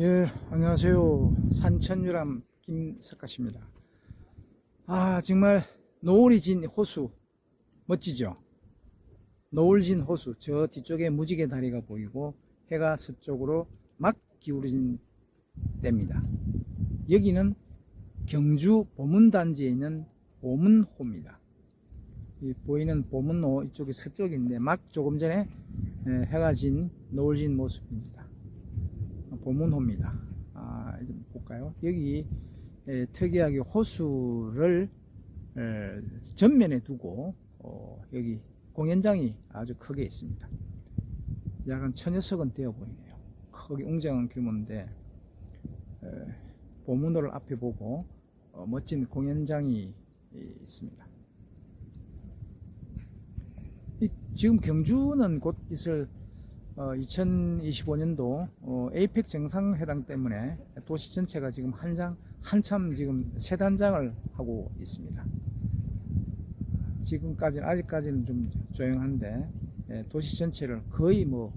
예, 안녕하세요. 산천유람 김석가십니다. 아, 정말 노을이 진 호수 멋지죠? 노을 진 호수 저 뒤쪽에 무지개 다리가 보이고 해가 서쪽으로 막 기울어진 데입니다. 여기는 경주 보문단지에 있는 보문호입니다. 이 보이는 보문호 이쪽이 서쪽인데 막 조금 전에 에, 해가 진 노을 진 모습입니다. 보문호입니다. 아, 이제 볼까요? 여기 에, 특이하게 호수를 에, 전면에 두고 어, 여기 공연장이 아주 크게 있습니다. 약간 천여석은 되어 보이네요. 크게 웅장한 규모인데 에, 보문호를 앞에 보고 어, 멋진 공연장이 이, 있습니다. 이, 지금 경주는 곧 있을 어, 2025년도 어, 에이펙 정상회담 때문에 도시 전체가 지금 한장 한참 지금 세 단장을 하고 있습니다. 지금까지는 아직까지는 좀 조용한데 예, 도시 전체를 거의 뭐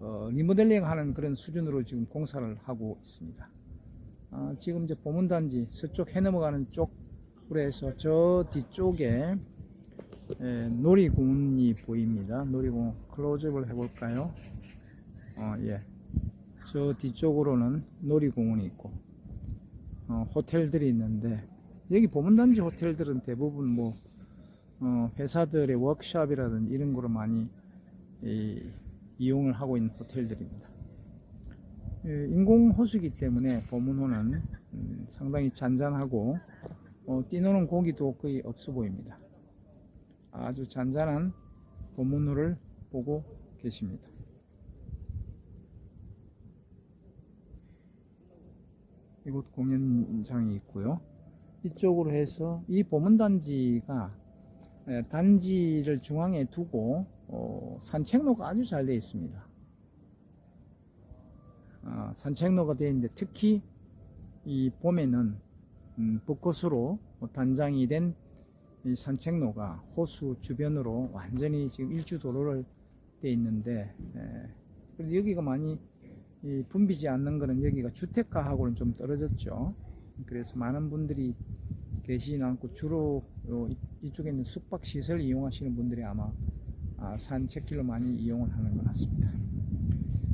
어, 리모델링하는 그런 수준으로 지금 공사를 하고 있습니다. 아, 지금 이제 보문단지 서쪽 해 넘어가는 쪽으로 해서 저 뒤쪽에 예, 놀이공원이 보입니다. 놀이공원 클로즈업을 해볼까요? 어, 예. 저 뒤쪽으로는 놀이공원이 있고 어, 호텔들이 있는데 여기 보문단지 호텔들은 대부분 뭐 어, 회사들의 워크샵이라든지 이런 거로 많이 이, 이용을 하고 있는 호텔들입니다. 예, 인공 호수기 때문에 보문호는 음, 상당히 잔잔하고 어, 뛰노는 고기도 거의 없어 보입니다. 아주 잔잔한 보문호를 보고 계십니다. 이곳 공연장이 있고요. 이쪽으로 해서 이 보문단지가 에, 단지를 중앙에 두고 어, 산책로가 아주 잘 되어 있습니다. 아, 산책로가 되어 있는데 특히 이 봄에는 음, 벚꽃으로 단장이 된 이 산책로가 호수 주변으로 완전히 지금 일주 도로를 돼 있는데 에, 그래서 여기가 많이 이 붐비지 않는 거는 여기가 주택가하고는 좀 떨어졌죠. 그래서 많은 분들이 계시지는 않고 주로 이쪽에 있는 숙박 시설 이용하시는 분들이 아마 아, 산책길로 많이 이용을 하는 것 같습니다.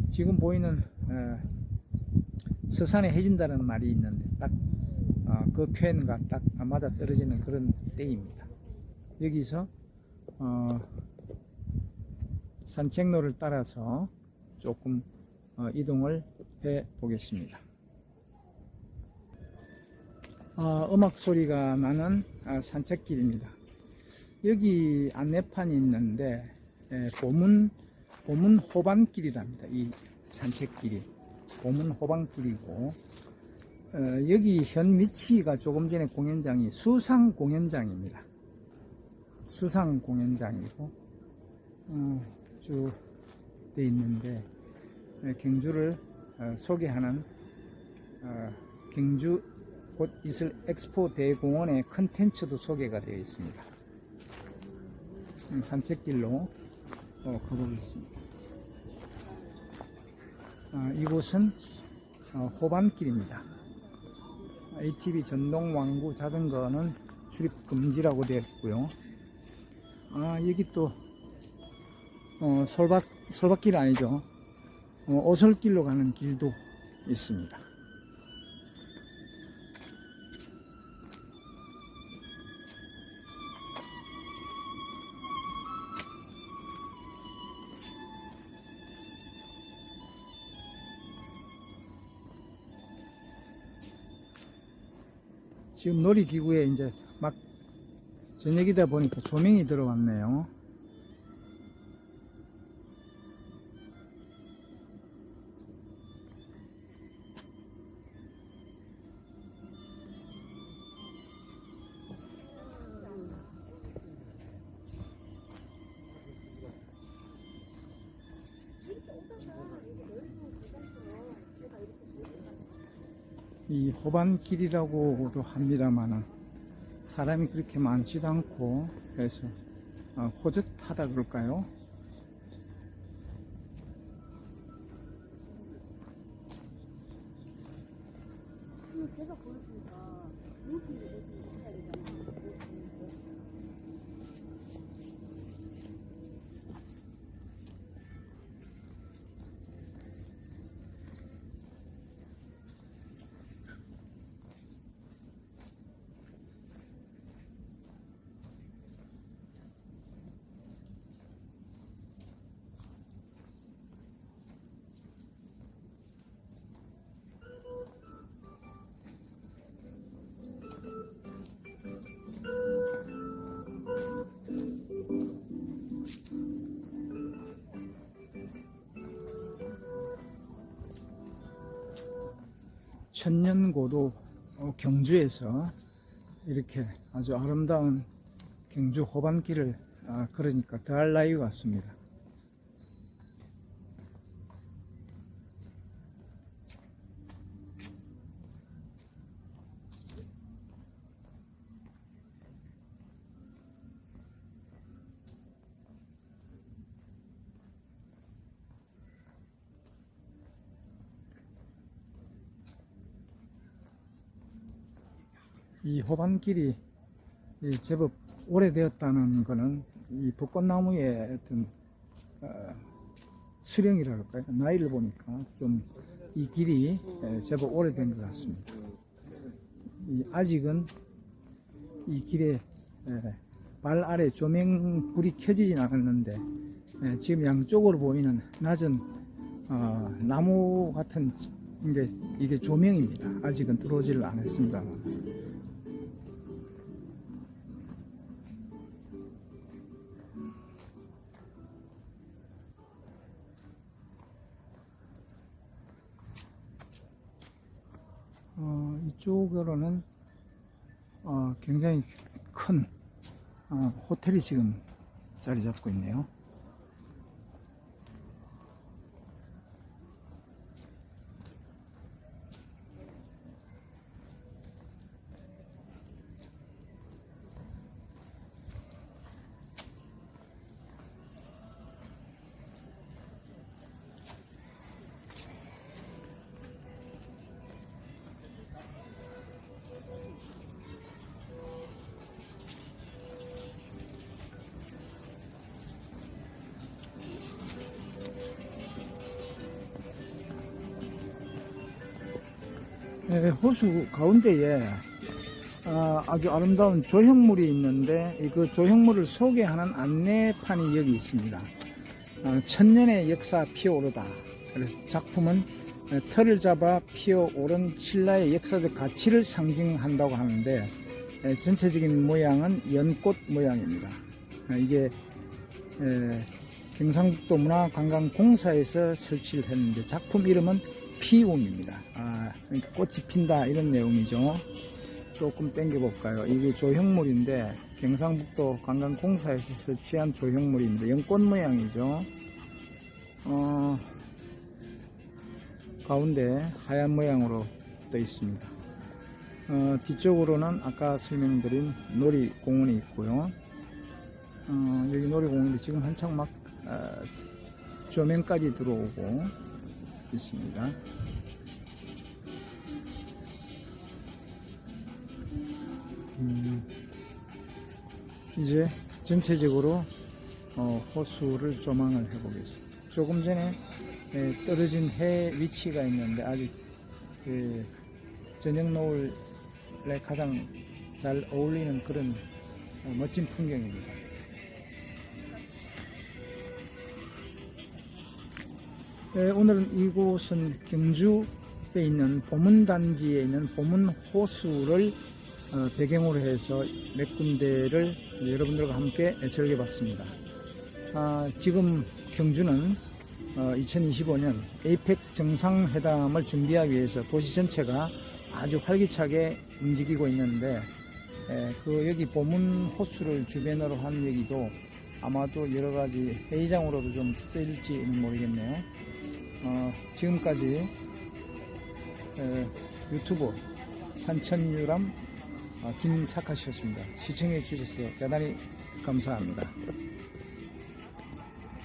지금 보이는 에, 서산에 해진다는 말이 있는데 딱 그 표현과 딱 맞아 떨어지는 그런 때입니다. 여기서 어, 산책로를 따라서 조금 어, 이동을 해 보겠습니다. 아, 음악 소리가 나는 아, 산책길입니다. 여기 안내판이 있는데 에, 보문 보문 호반길이랍니다. 이 산책길이 보문 호반길이고 어, 여기 현 위치가 조금 전에 공연장이 수상 공연장입니다. 수상 공연장이고 어, 쭉돼 있는데 에, 경주를 어, 소개하는 어, 경주 곧 있을 엑스포 대공원의 컨텐츠도 소개가 되어 있습니다. 음, 산책길로 어, 가보겠습니다. 아, 이곳은 어, 호반길입니다. ATV 전동 왕구 자전거는 출입 금지라고 되어 있고요. 아 여기 또 어, 솔밭 솔밭길 아니죠? 어, 오솔길로 가는 길도 있습니다. 지금 놀이기구에 이제 막 저녁이다 보니까 조명이 들어왔네요. 이 호반길이라고도 합니다만은 사람이 그렇게 많지도 않고 그래서 어, 호젓하다 그럴까요? 제가 보였으니까 천년고도 어, 경주에서 이렇게 아주 아름다운 경주 호반길을 아, 걸으니까 더할 나위가 같습니다. 이 호반길이 이 제법 오래되었다는 것은 이 벚꽃나무의 어떤 어, 수령이라 할까요? 나이를 보니까 좀 이 길이 에, 제법 오래된 것 같습니다. 이 아직은 이 길에 에, 발 아래 조명불이 켜지진 않았는데 에, 지금 양쪽으로 보이는 낮은 어, 나무 같은 게 이게 조명입니다. 아직은 들어오지를 않았습니다만. 이쪽으로는 어, 굉장히 큰 어, 호텔이 지금 자리 잡고 있네요. 네, 호수 가운데에 아, 아주 아름다운 조형물이 있는데 이그 조형물을 소개하는 안내판이 여기 있습니다. 어, 천년의 역사 피어오르다. 작품은 어, 털을 잡아 피어오른 신라의 역사적 가치를 상징한다고 하는데 에, 전체적인 모양은 연꽃 모양입니다. 아, 이게 에, 경상북도 문화관광공사에서 설치를 했는데 작품 이름은 피움입니다. 아, 그러니까 꽃이 핀다 이런 내용이죠. 조금 당겨 볼까요? 이게 조형물인데 경상북도 관광공사에서 설치한 조형물입니다. 연꽃 모양이죠. 어, 가운데 하얀 모양으로 떠 있습니다. 어, 뒤쪽으로는 아까 설명드린 놀이공원이 있고요. 어, 여기 놀이공원이 지금 한창 막 어, 조명까지 들어오고 있습니다. 음, 이제 전체적으로 어, 호수를 조망을 해보겠습니다. 조금 전에 에, 떨어진 해 위치가 있는데 아직 그 저녁 노을에 가장 잘 어울리는 그런 어, 멋진 풍경입니다. 네, 오늘은 이곳은 경주에 있는 보문단지에 있는 보문호수를 어, 배경으로 해서 몇 군데를 여러분들과 함께 즐겨봤습니다. 아, 지금 경주는 2025년 에이펙 정상회담을 준비하기 위해서 도시 전체가 아주 활기차게 움직이고 있는데 에, 그 여기 보문 호수를 주변으로 한 여기도 아마도 여러 가지 회의장으로도 좀 쓰일지는 모르겠네요. 어, 지금까지 에, 유튜브 산천유람 어, 김사카씨였습니다. 시청해 주셔서 대단히 감사합니다.